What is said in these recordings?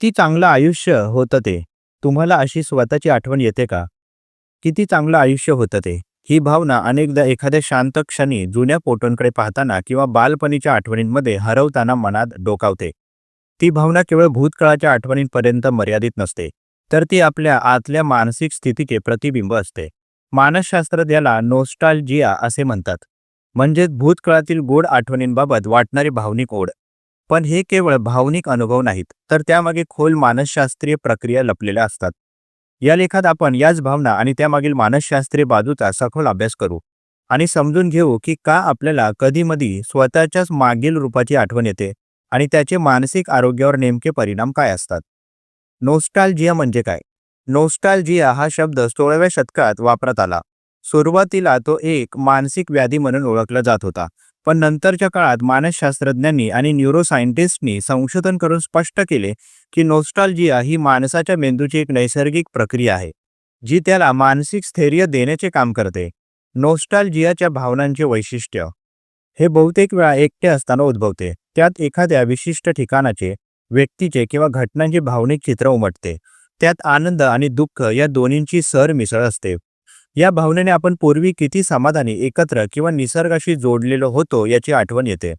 किती चांगलं आयुष्य होतं ते? तुम्हाला अशी स्वतःची आठवण येते का? किती चांगलं आयुष्य होतं ते? ही भावना अनेकदा एखाद्या शांत क्षणी जुन्या फोटोंकडे पाहताना किंवा बालपणीच्या आठवणींमध्ये हरवताना मनात डोकावते. ती भावना केवळ भूतकाळाच्या आठवणींपर्यंत मर्यादित नसते तर ती आपल्या आतल्या मानसिक स्थितीचे प्रतिबिंब असते. मानसशास्त्रात याला नोस्टाल्जिया असे म्हणतात. म्हणजेच भूतकाळातील गोड आठवणींबाबत वाटणारी भावनिक ओढ. पण हे केवळ भावनिक अनुभव नाहीत तर त्यामागे खोल मानसशास्त्रीय प्रक्रिया लपलेल्या असतात. या लेखात आपण याच भावना आणि त्यामागील मानसशास्त्रीय बाजूचा सखोल अभ्यास करू आणि समजून घेऊ की का आपल्याला कधीमधी स्वतःच्याच मागील रूपाची आठवण येते आणि त्याचे मानसिक आरोग्यावर नेमके परिणाम काय असतात. नोस्टाल्जिया म्हणजे काय? नोस्टाल्जिया हा शब्द सोळाव्या शतकात वापरात आला. सुरुवातीला तो एक मानसिक व्याधी म्हणून ओळखला जात होता. पण नंतरच्या काळात मानसशास्त्रज्ञांनी आणि न्यूरोसायंटिस्टनी संशोधन करून स्पष्ट केले की नोस्टाल्जिया ही माणसाच्या मेंदूची एक नैसर्गिक प्रक्रिया आहे जी त्याला मानसिक स्थैर्य देण्याचे काम करते. नोस्टाल्जियाच्या भावनांचे वैशिष्ट्य. हे बहुतेक वेळा एकटे असताना उद्भवते. त्यात एखाद्या विशिष्ट ठिकाणाचे व्यक्तीचे किंवा घटनांचे भावनिक चित्र उमटते. त्यात आनंद आणि दुःख या दोन्हींची सर मिसळ असते. या भावनेने आपण पूर्वी किती समाधानी एकत्र किंवा निसर्गाशी जोडलेलो होतो याची आठवण येते.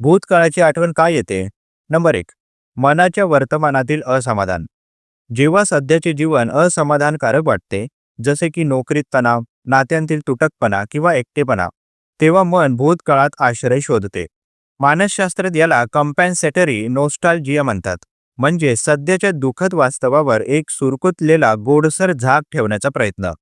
भूतकाळाची आठवण काय येते? नंबर एक मनाच्या वर्तमानातील असमाधान. जेव्हा सध्याचे जीवन असमाधानकारक वाटते जसे की नोकरीत तणाव नात्यांतील तुटकपणा किंवा एकटेपणा तेव्हा मन भूतकाळात आश्रय शोधते. मानसशास्त्रात याला कंपॅन्सेटरी नोस्टाल्जिया म्हणतात. म्हणजे सध्याच्या दुःखद वास्तवावर एक सुरकुतलेला गोडसर झाक ठेवण्याचा प्रयत्न.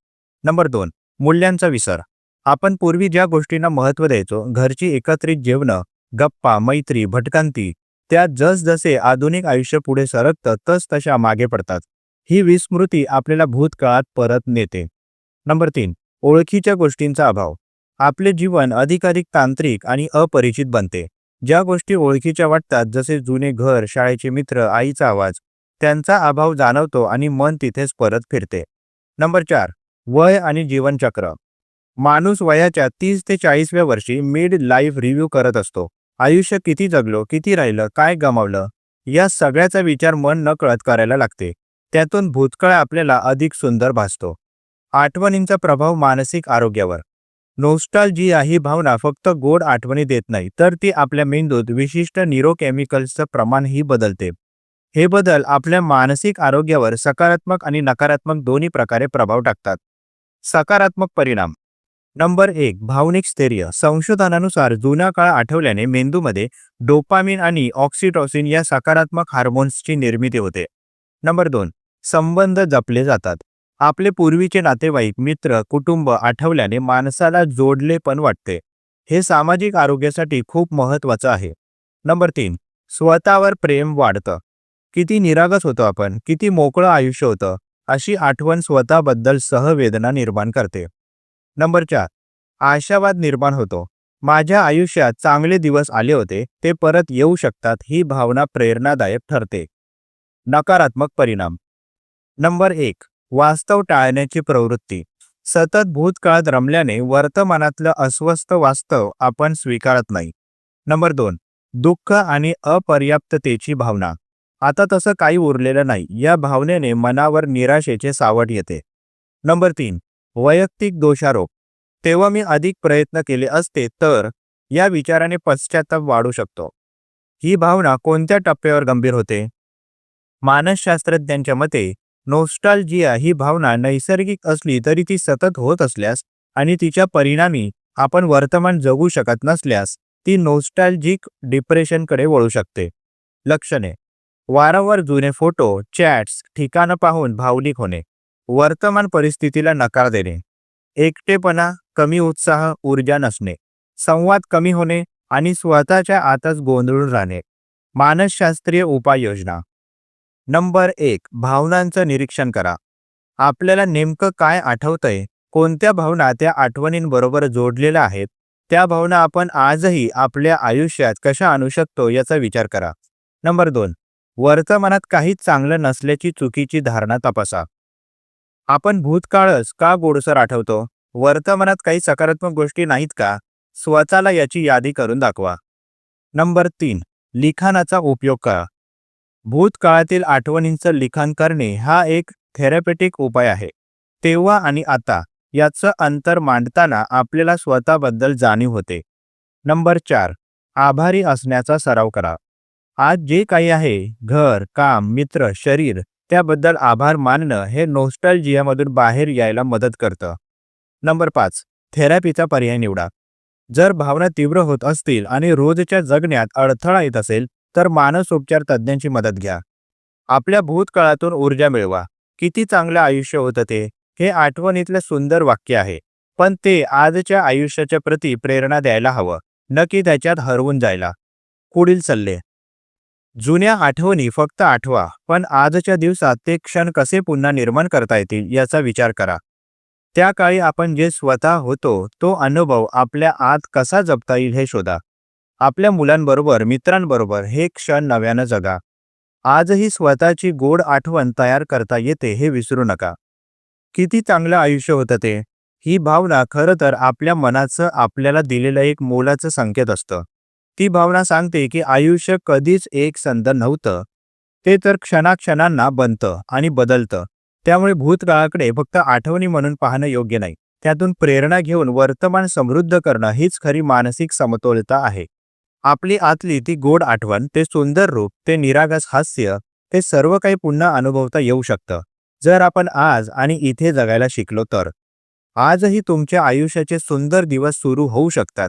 नंबर दोन मूल्यांचा विसर. आपण पूर्वी ज्या गोष्टींना महत्त्व द्यायचो घरची एकत्रित जेवणं गप्पा मैत्री भटकांती त्यात जसजसे आधुनिक आयुष्य पुढे सरकतं तस तशा मागे पडतात. ही विस्मृती आपल्याला भूतकाळात परत नेते. नंबर तीन ओळखीच्या गोष्टींचा अभाव. आपले जीवन अधिकाधिक तांत्रिक आणि अपरिचित बनते. ज्या गोष्टी ओळखीच्या वाटतात जसे जुने घर शाळेचे मित्र आईचा आवाज त्यांचा अभाव जाणवतो आणि मन तिथेच परत फिरते. नंबर चार वय आणि जीवनचक्र. माणूस वयाच्या तीस ते चाळीसव्या वर्षी मिड लाईफ रिव्ह्यू करत असतो. आयुष्य किती जगलो किती राहिलं काय गमावलं या सगळ्याचा विचार मन न कळत करायला लागते. त्यातून भूतकाळ आपल्याला अधिक सुंदर भासतो. आठवणींचा प्रभाव मानसिक आरोग्यावर. नोस्टाल्जिया ही भावना फक्त गोड आठवणी देत नाही तर ती आपल्या मेंदूत विशिष्ट निरोकेमिकल्सचं प्रमाणही बदलते. हे बदल आपल्या मानसिक आरोग्यावर सकारात्मक आणि नकारात्मक दोन्ही प्रकारे प्रभाव टाकतात. सकारात्मक परिणाम. नंबर एक भावनिक स्थैर्य. संशोधनानुसार जुना काळ आठवल्याने मेंदूमध्ये डोपामिन आणि ऑक्सिटॉसिन या सकारात्मक हार्मोन्सची निर्मिती होते. नंबर दोन संबंध जपले जातात. आपले पूर्वीचे नातेवाईक मित्र कुटुंब आठवल्याने माणसाला जोडले पण वाटते. हे सामाजिक आरोग्यासाठी खूप महत्वाचं आहे. नंबर तीन स्वतःवर प्रेम वाढतं. किती निरागस होतो आपण किती मोकळं आयुष्य होतं. अशी आठवण स्वतःबद्दल सहवेदना निर्माण करते. नंबर चार. आशावाद निर्माण होतो. माझ्या आयुष्यात चांगले दिवस आले होते ते परत येऊ शकतात ही भावना प्रेरणादायक ठरते. नकारात्मक परिणाम. नंबर एक. वास्तव टाळण्याची प्रवृत्ती. सतत भूतकाळात रमल्याने वर्तमानातलं अस्वस्थ वास्तव आपण स्वीकारत नाही. नंबर दोन. दुःख आणि अपर्याप्ततेची भावना. आता तसं काही उरलेलं नाही. या भावनेने मनावर निराशेचे सावट येते. नंबर तीन. वैयक्तिक दोषारोप. तेव्हा मी अधिक प्रयत्न केले असते तर या विचाराने पश्चाताप वाढू शकतो. ही भावना कोणत्या टप्प्यावर गंभीर होते? मानसशास्त्रज्ञांच्या मते नोस्टाल्जिया ही भावना नैसर्गिक असली तरी ती सतत होत असल्यास आणि तिच्या परिणामी आपण वर्तमान जगू शकत नसल्यास ती नोस्टाल्जिक डिप्रेशनकडे वळू शकते. लक्षणे. वारंवार जुने फोटो चॅट्स ठिकाणं पाहून भावनिक होणे वर्तमान परिस्थितीला नकार देणे एकटेपणा कमी उत्साह ऊर्जा नसणे संवाद कमी होणे आणि स्वतःच्या आतच गोंधळून राहणे. मानसशास्त्रीय उपाययोजना. नंबर एक भावनांचं निरीक्षण करा. आपल्याला नेमकं काय आठवतंय कोणत्या भावना त्या आठवणींबरोबर जोडलेल्या आहेत त्या भावना आपण आजही आपल्या आयुष्यात कशा आणू शकतो याचा विचार करा. नंबर दोन वर्तमानात काहीच चांगलं नसल्याची चुकीची धारणा तपासा. आपण भूतकाळच का गोडसर आठवतो? वर्तमानात काही सकारात्मक गोष्टी नाहीत का? स्वतःला याची यादी करून दाखवा. नंबर तीन लिखाणाचा उपयोग करा. भूतकाळातील आठवणींचं लिखाण करणे हा एक थेरपेटिक उपाय आहे. तेव्हा आणि आता याचं अंतर मांडताना आपल्याला स्वतःबद्दल जाणीव होते. नंबर चार आभारी असण्याचा सराव करा. आज जे काही आहे घर काम मित्र शरीर त्याबद्दल आभार मानणं हे नोस्टॅल्जियामधून बाहेर यायला मदत करतं. नंबर पाच थेरपीचा पर्याय निवडा. जर भावना तीव्र होत असतील आणि रोजच्या जगण्यात अडथळा येत असेल तर मानसोपचार तज्ज्ञांची मदत घ्या. आपल्या भूतकाळातून ऊर्जा मिळवा. किती चांगलं आयुष्य होतं ते हे आठवणीतलं सुंदर वाक्य आहे. पण ते आजच्या आयुष्याच्या प्रती प्रेरणा द्यायला हवं न की त्याच्यात हरवून जायला. पुढील सल्ले. जुन्या आठवणी फक्त आठवा पण आजच्या दिवसात ते क्षण कसे पुन्हा निर्माण करता येतील याचा विचार करा. त्या काळी आपण जे स्वतः होतो तो अनुभव आपल्या आत कसा जपता येईल हे शोधा. आपल्या मुलांबरोबर मित्रांबरोबर हे क्षण नव्यानं जगा. आजही स्वतःची गोड आठवण तयार करता येते हे विसरू नका. किती चांगलं आयुष्य होतं ते. ही भावना खरं तर आपल्या मनाचं आपल्याला दिलेलं एक मोलाचं संकेत असतं. ती भावना सांगते की आयुष्य कधीच एक संद नव्हतं. ते तर क्षणाक्षणांना बनतं आणि बदलतं. त्यामुळे भूतकाळाकडे फक्त आठवणी म्हणून पाहणं योग्य नाही. त्यातून प्रेरणा घेऊन वर्तमान समृद्ध करणं हीच खरी मानसिक समतोलता आहे. आपली आतली ती गोड आठवण ते सुंदर रूप ते निरागस हास्य ते सर्व काही पुन्हा अनुभवता येऊ शकतं. जर आपण आज आणि इथे जगायला शिकलो तर. आजही तुमच्या आयुष्याचे सुंदर दिवस सुरू होऊ शकतात.